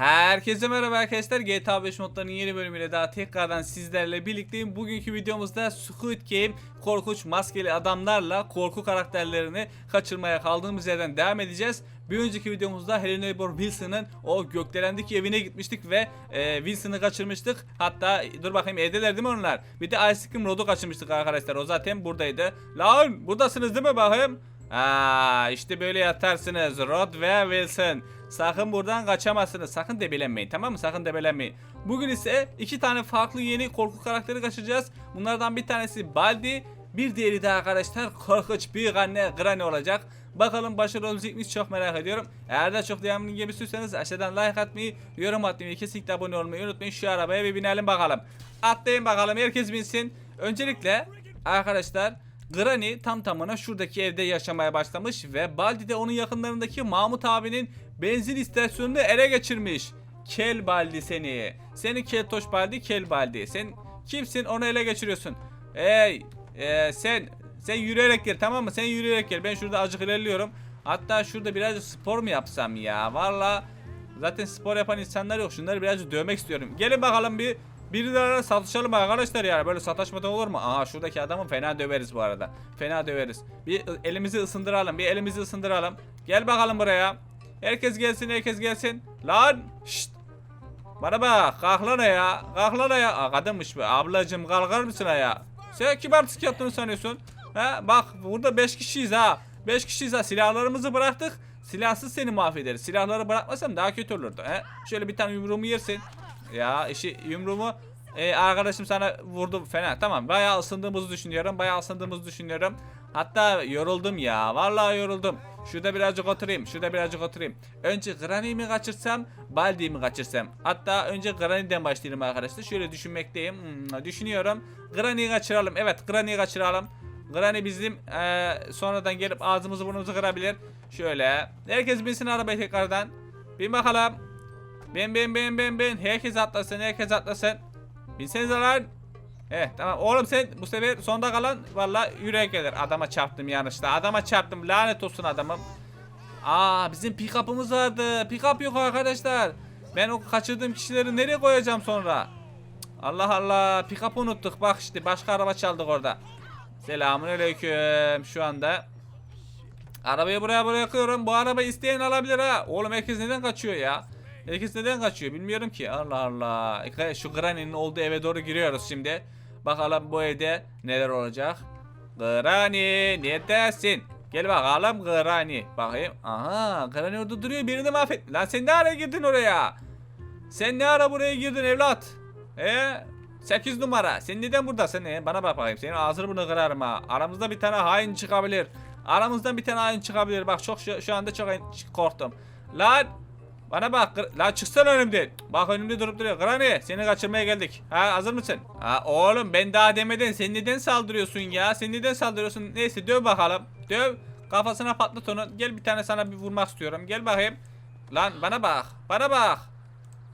Herkese merhaba arkadaşlar. GTA 5 modlarının yeni bölümüyle daha tekrardan sizlerle birlikteyim. Bugünkü videomuzda Squid Game korkunç maskeli adamlarla korku karakterlerini kaçırmaya kaldığımız yerden devam edeceğiz. Bir önceki videomuzda Helen Eibor Wilson'ın o gökdelendeki evine gitmiştik ve e, Wilson'ı kaçırmıştık. Hatta dur bakayım evdeler değil mi onlar? Bir de Ice Cream Rod'u kaçırmıştık arkadaşlar. O zaten buradaydı. Lan buradasınız değil mi bakayım? Aa işte böyle yatarsınız Rod ve Wilson. Sakın buradan kaçamazsınız. Sakın debelenmeyin tamam mı? Sakın debelenmeyin. Bugün ise iki tane farklı yeni korku karakteri kaçıracağız. Bunlardan bir tanesi Baldi. Bir diğeri de arkadaşlar korkunç büyük anne Granny olacak. Bakalım başarılı olabilecek miyiz çok merak ediyorum. Eğer de çok devamlı gibi istiyorsanız aşağıdan like atmayı, yorum atmayı, kesinlikle abone olmayı unutmayın. Şu arabaya bir binelim bakalım. Atlayın bakalım herkes binsin. Öncelikle arkadaşlar Granny tam tamına şuradaki evde yaşamaya başlamış ve Baldi de onun yakınlarındaki Mahmut abinin benzin istasyonunu ele geçirmiş. Kel Baldi seni. Seni Keltoş Baldi, Kel Baldi. Sen kimsin onu ele geçiriyorsun. Ey e, sen sen yürüyerek gel tamam mı? Sen yürüyerek gel. Ben şurada azıcık ilerliyorum. Hatta şurada birazcık spor mu yapsam ya? Valla zaten spor yapan insanlar yok. Şunları birazcık dövmek istiyorum. Gelin bakalım bir Birilerine satışalım arkadaşlar ya. Böyle sataşmadan olur mu? Aha şuradaki adamı fena döveriz bu arada. Fena döveriz. Bir elimizi ısındıralım. Bir elimizi ısındıralım. Gel bakalım buraya. Herkes gelsin, herkes gelsin. Lan! Şşt! Bana bak, kalk ya. Kalk lan ya. Aa, kadınmış bu. Ablacım kalkar mısın ya? Sen kim artistik yaptığını sanıyorsun? Ha, bak burada 5 kişiyiz ha. 5 kişiyiz ha. Silahlarımızı bıraktık. Silahsız seni mahvederiz. Silahları bırakmasam daha kötü olurdu. He? Şöyle bir tane yumruğumu yersin. Ya işi yumruğumu e, arkadaşım sana vurdu fena. Tamam bayağı ısındığımızı düşünüyorum. Bayağı ısındığımızı düşünüyorum. Hatta yoruldum ya. Vallahi yoruldum. Şurada birazcık oturayım. Şurada birazcık oturayım. Önce Granny'i mi kaçırsam, Baldi'yi mi kaçırsam? Hatta önce Granny'den başlayalım arkadaşlar. Şöyle düşünmekteyim. Hmm, düşünüyorum. Granny'i kaçıralım. Evet Granny'i kaçıralım. Granny bizim e, sonradan gelip ağzımızı burnumuzu kırabilir. Şöyle. Herkes binsin arabaya tekrardan. Bin bakalım. Bin bin bin bin bin. Herkes atlasın herkes atlasın. Binsenize lan. Eh tamam oğlum sen bu sefer sonda kalan valla yürek gelir. Adama çarptım yanlışla. Adama çarptım lanet olsun adamım. Aa bizim pick-up'ımız vardı. Pick-up yok arkadaşlar. Ben o kaçırdığım kişileri nereye koyacağım sonra? Allah Allah pick-up unuttuk. Bak işte başka araba çaldık orada. Selamun aleyküm şu anda. Arabayı buraya bırakıyorum. Bu arabayı isteyen alabilir ha. Oğlum herkes neden kaçıyor ya? Herkes neden kaçıyor bilmiyorum ki. Allah Allah. Şu Granny'nin olduğu eve doğru giriyoruz şimdi. Bakalım bu evde neler olacak. Granny neredesin? Gel bakalım Granny. Bakayım. Aha Granny orada duruyor birini mahvet. Lan sen ne ara girdin oraya? Sen ne ara buraya girdin evlat? He? 8 numara. Sen neden buradasın? He? Bana bak bakayım. Senin ağzını bunu kırarım ha. Aramızda bir tane hain çıkabilir. Aramızdan bir tane hain çıkabilir. Bak çok şu, şu anda çok korktum. Lan bana bak. La çıksana önümden. Bak önümde durup duruyor. Granny seni kaçırmaya geldik. Ha hazır mısın? Ha oğlum ben daha demeden sen neden saldırıyorsun ya? Sen neden saldırıyorsun? Neyse döv bakalım. Döv. Kafasına patlat onu. Gel bir tane sana bir vurmak istiyorum. Gel bakayım. Lan bana bak. Bana bak.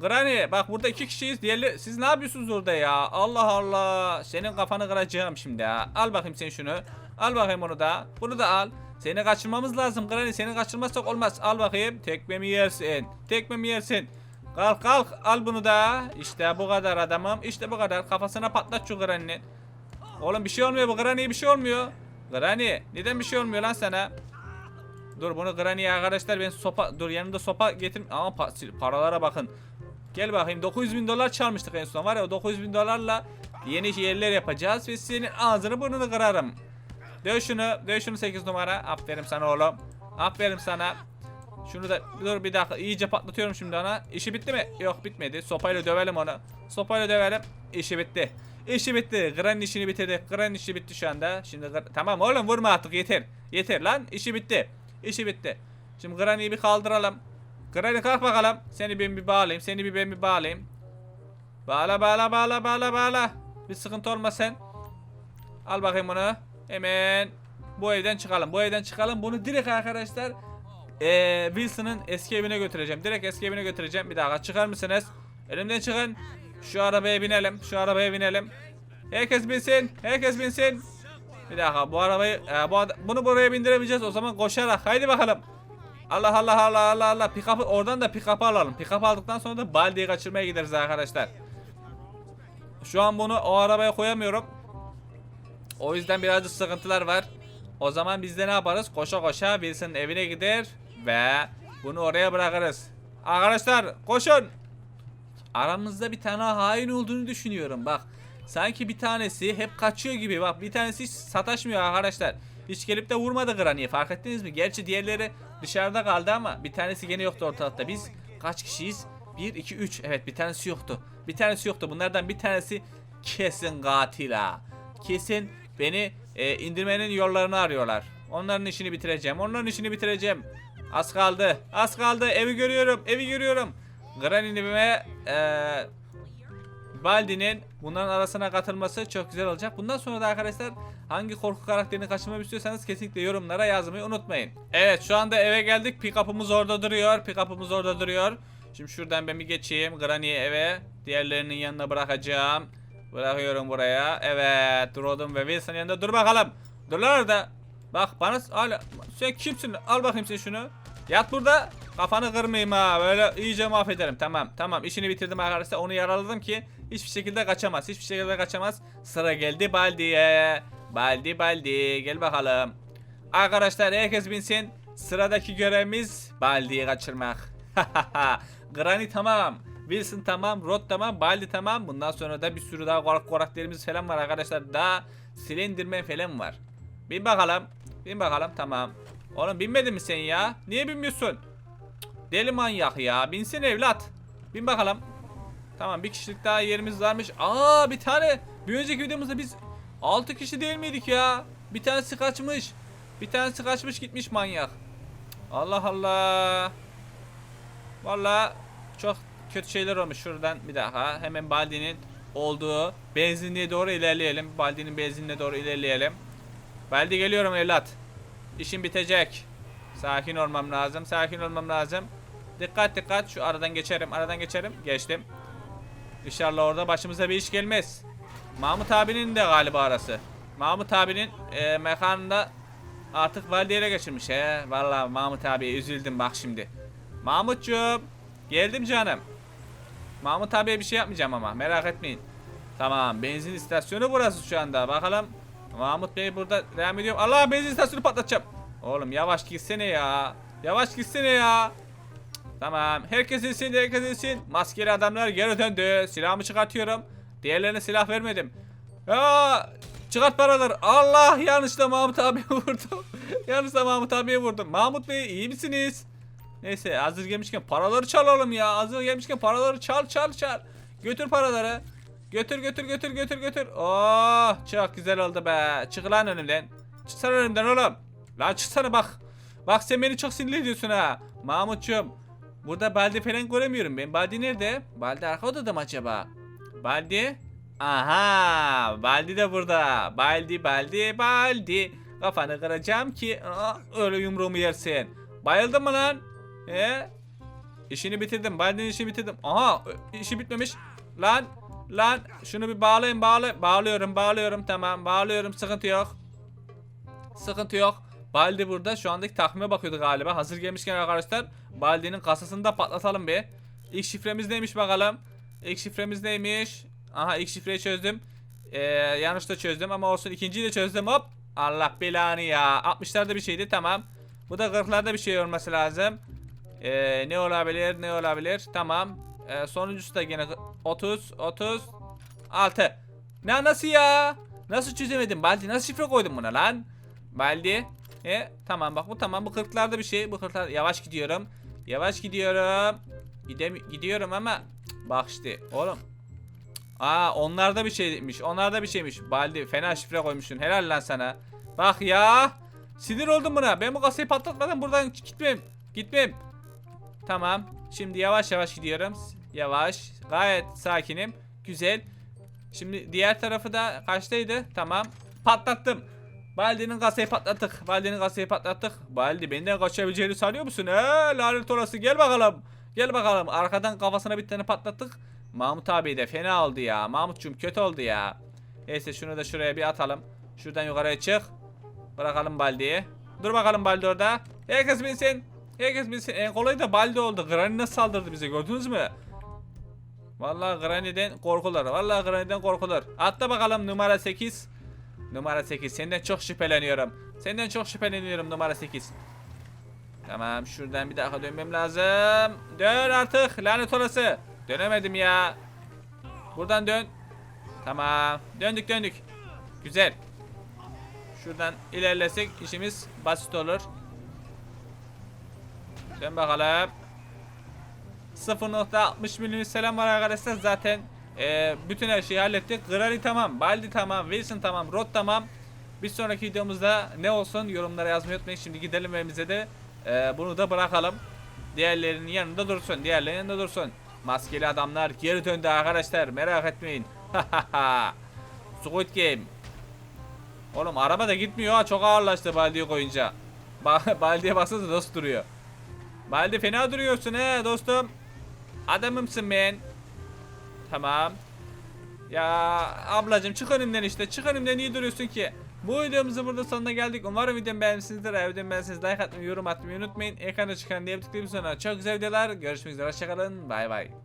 Granny bak burada iki kişiyiz. Diğerleri siz ne yapıyorsunuz orada ya? Allah Allah. Senin kafanı kıracağım şimdi ha. Al bakayım sen şunu. Al bakayım onu da. Bunu da al. Seni kaçırmamız lazım Granny. Seni kaçırmazsak olmaz. Al bakayım. Tekme mi yersin? Tekme mi yersin? Kalk kalk. Al bunu da. İşte bu kadar adamım. İşte bu kadar. Kafasına patlat şu Granny'nin. Oğlum bir şey olmuyor bu Granny'ye bir şey olmuyor. Granny neden bir şey olmuyor lan sana? Dur bunu Granny'ye arkadaşlar ben sopa dur yanımda sopa getir ama pa- paralara bakın. Gel bakayım 900 bin dolar çalmıştık en son var ya o 900 bin dolarla yeni yerler yapacağız ve senin ağzını burnunu kırarım. Döv şunu döv şunu 8 numara aferin sana oğlum. Aferin sana. Şunu da dur bir dakika iyice patlatıyorum şimdi ona. İşi bitti mi? Yok bitmedi. Sopayla dövelim onu. Sopayla dövelim. İşi bitti. İşi bitti. Granny işini bitirdi. Granny işi bitti şu anda. Şimdi tamam oğlum vurma artık yeter. Yeter lan işi bitti. İşi bitti. Şimdi Granny'yi bir kaldıralım. Granny kalk bakalım. Seni ben bir bağlayayım. Seni bir ben bir bağlayayım. Bağla bağla bağla bağla bağla. Bir sıkıntı olmasın. Al bakayım bunu. Hemen bu evden çıkalım. Bu evden çıkalım. Bunu direkt arkadaşlar eee Wilson'ın eski evine götüreceğim. Direkt eski evine götüreceğim. Bir dakika çıkar mısınız? Elimden çıkın. Şu arabaya binelim. Şu arabaya binelim. Herkes binsin. Herkes binsin. Bir dakika bu arabayı e, bu bunu buraya bindiremeyeceğiz. O zaman koşarak. Haydi bakalım. Allah Allah Allah Allah Allah. Pick-up'ı oradan da pick-up'ı alalım. Pick-up aldıktan sonra da Baldi'yi kaçırmaya gideriz arkadaşlar. Şu an bunu o arabaya koyamıyorum. O yüzden birazcık sıkıntılar var. O zaman biz de ne yaparız? Koşa koşa birisinin evine gider ve bunu oraya bırakırız. Arkadaşlar koşun. Aramızda bir tane hain olduğunu düşünüyorum bak. Sanki bir tanesi hep kaçıyor gibi bak bir tanesi hiç sataşmıyor arkadaşlar. Hiç gelip de vurmadı Granny'e fark ettiniz mi? Gerçi diğerleri dışarıda kaldı ama bir tanesi gene yoktu ortalıkta. Biz kaç kişiyiz? 1, 2, 3. Evet bir tanesi yoktu. Bir tanesi yoktu. Bunlardan bir tanesi kesin katil. Kesin beni e, indirmenin yollarını arıyorlar. Onların işini bitireceğim. Onların işini bitireceğim. Az kaldı. Az kaldı. Evi görüyorum. Evi görüyorum. Granny'nin ve e, Baldi'nin bunların arasına katılması çok güzel olacak. Bundan sonra da arkadaşlar hangi korku karakterini kaçırmamı istiyorsanız kesinlikle yorumlara yazmayı unutmayın. Evet şu anda eve geldik. Pick-up'ımız orada duruyor. Pick-up'ımız orada duruyor. Şimdi şuradan ben bir geçeyim. Granny'i eve diğerlerinin yanına bırakacağım. Bırakıyorum buraya. Evet. Rodum ve Wilson yanında. Dur bakalım. Dur lan orada. Bak bana hala sen kimsin? Al bakayım sen şunu. Yat burada. Kafanı kırmayayım ha. Böyle iyice mahvederim. Tamam. Tamam. işini bitirdim arkadaşlar. Onu yaraladım ki hiçbir şekilde kaçamaz. Hiçbir şekilde kaçamaz. Sıra geldi Baldi'ye. Baldi Baldi. Gel bakalım. Arkadaşlar herkes binsin. Sıradaki görevimiz Baldi'yi kaçırmak. Granny tamam. Wilson tamam. Rod tamam. Baldi tamam. Bundan sonra da bir sürü daha korak korakterimiz falan var arkadaşlar. Daha Slenderman falan var. Bin bakalım. Bin bakalım tamam. Oğlum binmedin mi sen ya? Niye binmiyorsun? Deli manyak ya. Binsin evlat. Bin bakalım. Tamam bir kişilik daha yerimiz varmış. Aa bir tane. Bir önceki videomuzda biz 6 kişi değil miydik ya? Bir tanesi kaçmış. Bir tanesi kaçmış gitmiş manyak. Allah Allah. Valla çok kötü şeyler olmuş. Şuradan bir daha hemen Baldi'nin olduğu benzinliğe doğru ilerleyelim. Baldi'nin benzinliğe doğru ilerleyelim. Baldi geliyorum evlat. İşim bitecek. Sakin olmam lazım. Sakin olmam lazım. Dikkat dikkat. Şu aradan geçerim. Aradan geçerim. Geçtim. İnşallah orada başımıza bir iş gelmez. Mahmut abinin de galiba arası. Mahmut abinin e, mekanında artık valideye geçirmiş he. Vallahi Mahmut abi üzüldüm bak şimdi. Mahmutcuğum. Geldim canım. Mahmut abiye bir şey yapmayacağım ama merak etmeyin. Tamam benzin istasyonu burası şu anda. Bakalım Mahmut Bey burada devam ediyor. Allah benzin istasyonu patlatacağım. Oğlum yavaş gitsene ya. Yavaş gitsene ya. Tamam. Herkes insin, herkes insin. Maskeli adamlar geri döndü. Silahımı çıkartıyorum. Diğerlerine silah vermedim. Ya çıkart paraları. Allah yanlışla Mahmut abiye vurdum. yanlışla Mahmut abiye vurdum. Mahmut Bey iyi misiniz? Neyse hazır gelmişken paraları çalalım ya. Hazır gelmişken paraları çal çal çal. Götür paraları. Götür götür götür götür götür. Oh çok güzel oldu be. Çık lan önümden. Çıksana önümden oğlum. Lan çıksana bak. Bak sen beni çok sinirli ediyorsun ha. Mahmutcuğum. Burada Baldi falan göremiyorum ben. Baldi nerede? Baldi arka odada mı acaba? Baldi? Aha, Baldi de burada. Baldi, Baldi, Baldi. Kafanı kıracağım ki aa, öyle yumruğumu yersin. Bayıldın mı lan? He? İşini bitirdim. Baldi'nin işini bitirdim. Aha, işi bitmemiş. Lan, lan şunu bir bağlayın, bağla. Bağlıyorum, bağlıyorum. Tamam, bağlıyorum. Sıkıntı yok. Sıkıntı yok. Baldi burada. Şu andaki takvime bakıyordu galiba. Hazır gelmişken arkadaşlar Baldi'nin kasasını da patlatalım bir. İlk şifremiz neymiş bakalım. İlk şifremiz neymiş? Aha ilk şifreyi çözdüm. Ee, yanlış da çözdüm ama olsun ikinciyi de çözdüm hop. Allah belanı ya. 60'larda bir şeydi tamam. Bu da 40'larda bir şey olması lazım. Ee, ne olabilir ne olabilir tamam. Ee, sonuncusu da gene 30 30 6. Ne nasıl ya? Nasıl çözemedim Baldi? Nasıl şifre koydun buna lan? Baldi. E tamam bak bu tamam bu 40'larda bir şey. Bu 40'lar yavaş gidiyorum. Yavaş gidiyorum. Gidem gidiyorum ama bak işte oğlum. Aa onlarda bir şeymiş. Onlarda bir şeymiş. Baldi fena şifre koymuşsun. Helal lan sana. Bak ya. Sinir oldum buna. Ben bu kasayı patlatmadan buradan gitmem. Gitmem. Tamam. Şimdi yavaş yavaş gidiyorum. Yavaş. Gayet sakinim. Güzel. Şimdi diğer tarafı da kaçtaydı? Tamam. Patlattım. Baldi'nin kasayı patlattık. Baldi'nin kasayı patlattık. Baldi benden kaçabileceğini sanıyor musun? He lanet orası gel bakalım. Gel bakalım. Arkadan kafasına bir tane patlattık. Mahmut abi de fena oldu ya. Mahmutçum kötü oldu ya. Neyse şunu da şuraya bir atalım. Şuradan yukarıya çık. Bırakalım Baldi'yi. Dur bakalım Baldi orada. Herkes binsin. Herkes bilsin en kolay da Baldi oldu. Granny nasıl saldırdı bize gördünüz mü? Vallahi Granny'den korkulur. Vallahi Granny'den korkulur. Atla bakalım numara 8. Numara 8. Senden çok şüpheleniyorum. Senden çok şüpheleniyorum numara 8. Tamam şuradan bir daha dönmem lazım. Dön artık lanet olası. Dönemedim ya. Buradan dön. Tamam. Döndük döndük. Güzel. Şuradan ilerlesek işimiz basit olur. Dön bakalım. 0.60 milim selam var arkadaşlar zaten e, bütün her şeyi hallettik. Grali tamam, Baldi tamam, Wilson tamam, Rod tamam. Bir sonraki videomuzda ne olsun yorumlara yazmayı unutmayın. Şimdi gidelim evimize de e, bunu da bırakalım. Diğerlerinin yanında dursun, diğerlerinin yanında dursun. Maskeli adamlar geri döndü arkadaşlar merak etmeyin. Squid Game. Oğlum araba da gitmiyor ha çok ağırlaştı Baldi'yi koyunca. Ba Baldi'ye baksanıza nasıl duruyor. Baldi fena duruyorsun he dostum. Adamımsın ben. Tamam. Ya ablacım çık önümden işte. Çık önümden niye duruyorsun ki? Bu videomuzun burada sonuna geldik. Umarım videomu beğenmişsinizdir. Eğer videomu beğendiyseniz like atmayı, yorum atmayı unutmayın. Ekranda çıkan diğer tıklayıp sonra çok güzel videolar. Görüşmek üzere. Hoşçakalın. Bay bay.